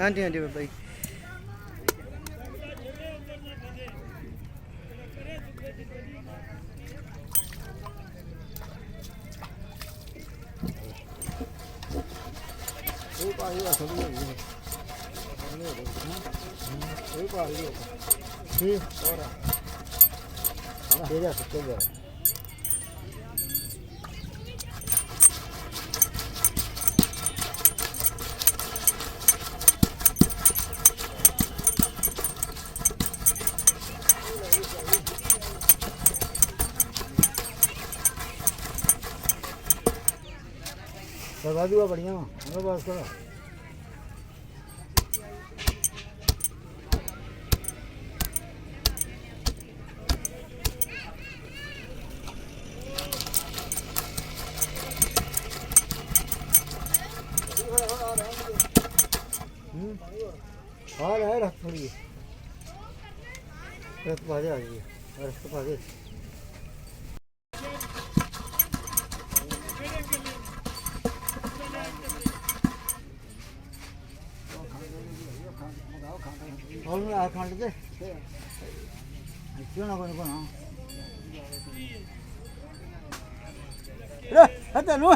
हाँ जी हाँ जी बाबा जी। ठीक और तेरे सकते लगा दूँगा बढ़िया हमारे पास का? हम्म। आ रहा है रथ थोड़ी। रथ पाजे आ गई पा दे ಅವ್ರು ಆ ಕಾಣ್ಲಿಕ್ಕೆ ಹಚ್ಚೋಣ ಕೊನೆಗೋಣ ಹತ್ತ ನೋ